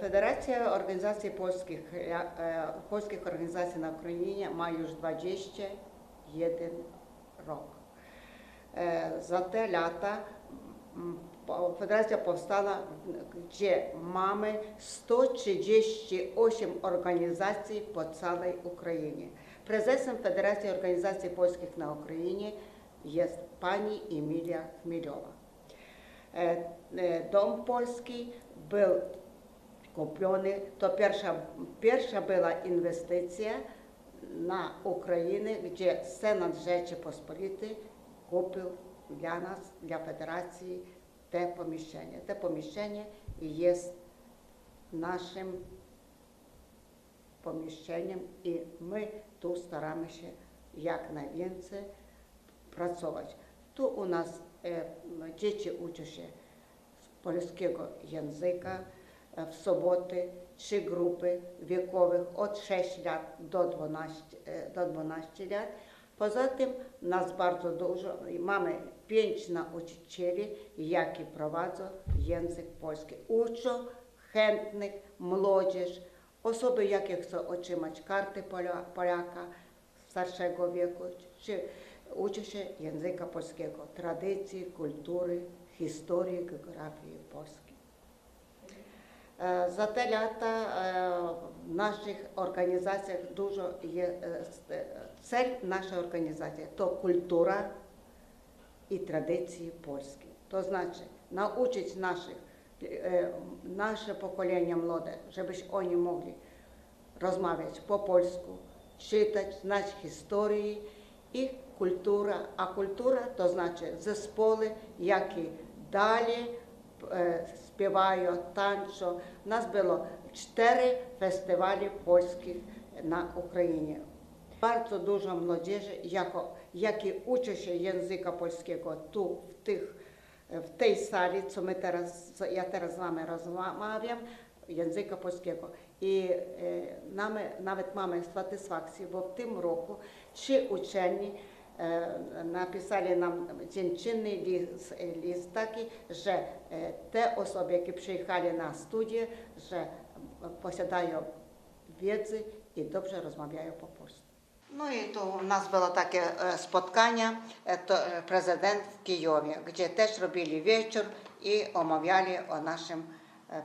Федерація організацій польських, е, е, польських організацій на Україні має już 21 rok. E, Za te lata mm, po- Federacja gdzie mamy 138 organizacji po całej Ukrainie. Prezesem Federacji Organizacji Polskich na Ukrainie jest pani Emilia Chmielowa. E, e, Dom Polski był kupiony, to pierwsza, pierwsza była inwestycja na Ukrainę, gdzie Senat Rzeczypospolitej kupił dla nas, dla Federacji te pomieszczenie. Te pomieszczenie jest naszym pomieszczeniem i my tu staramy się jak najwięcej pracować. Tu u nas e, dzieci uczą się polskiego języka. E, W soboty trzy grupy wiekowych od 6 lat do 12, e, 12 lat. Poza tym nas bardzo dużo, mamy pięć nauczycieli, jakie prowadzą język polski. Uczą chętnych, młodzież, osoby, jakie chcą otrzymać kartę Polaka starszego wieku, czy uczą się języka polskiego, tradycji, kultury, historii, geografii polskiej. Е, За те лята е, в наших організаціях дуже є е, цель нашої організації то культура і традиції польські. То значить, научить наших, наше покоління молоде, щоб вони могли розмовляти по-польську, читати, знати історії і культура. А культура то значить зесполи, які далі е, співають, танцю. У нас було чотири фестивалі польських на Україні. Tu, w, tych, w tej sali, co my teraz, co ja teraz z wami rozmawiam, języka polskiego. I e, mamy, nawet mamy satysfakcję, bo w tym roku trzy uczelni e, E, napisali nam dziękczynny list, list taki, że e, te osoby, jakie przyjechali na studia, że posiadają wiedzy i dobrze rozmawiają po polsku. No i tu u nas było takie e, spotkanie, to prezydent w Kijowie, gdzie też robili wieczór i omawiali o naszym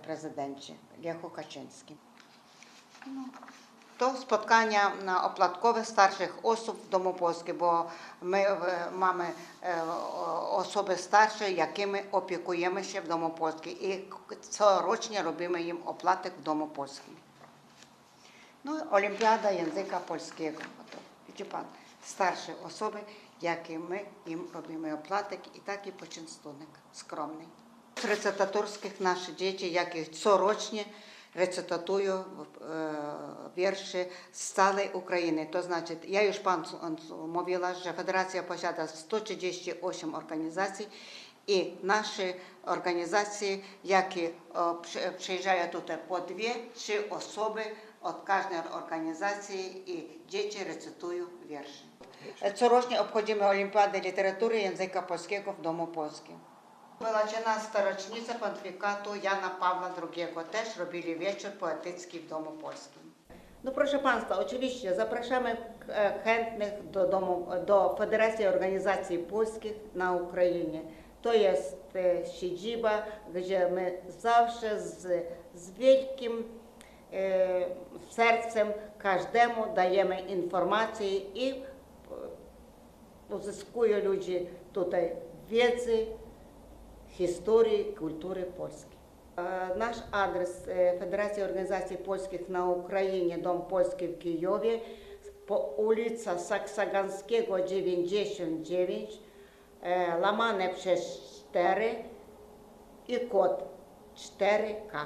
prezydencie Lechu Kaczyńskim. No. То споткання на опладкових старших осіб в Дому бо ми е, маємо е, особи старші, якими опікуємося в Дому І цьогорічно робимо їм оплаток в Дому Ну, Олімпіада язика польського. Ото, старші особи, які ми їм робимо оплаток, і так і починстунок скромний. З рецитаторських наші діти, які цорочні рецитатую е, вірші з цілої України. То значить, я już пан mówiła, że Federacja posiada 138 organizacji i nasze organizacje, jakie o, przy- przyjeżdżają tutaj po dwie, trzy osoby od każdej organizacji i dzieci recytują wiersze. Corocznie obchodzimy Olimpiadę Literatury Języka Polskiego w Domu Polskim. Była 13 pontyfikatu Jana Pawła II. Też robili wieczór poetycki w Domu Polskim. No proszę Państwa, oczywiście zapraszamy e, chętnych do, domu, do Federacji Organizacji Polskich na Ukrainie. To jest e, siedziba, gdzie my zawsze z, z wielkim e, sercem każdemu dajemy informacje i e, uzyskuje ludzi tutaj wiedzy, E, Nasz adres e, Federacji Organizacji Polskich na Ukrainie, Dom Polski w Kijowie, po ulica Saksaganskiego 99, e, łamane przez 4 i kod 4K.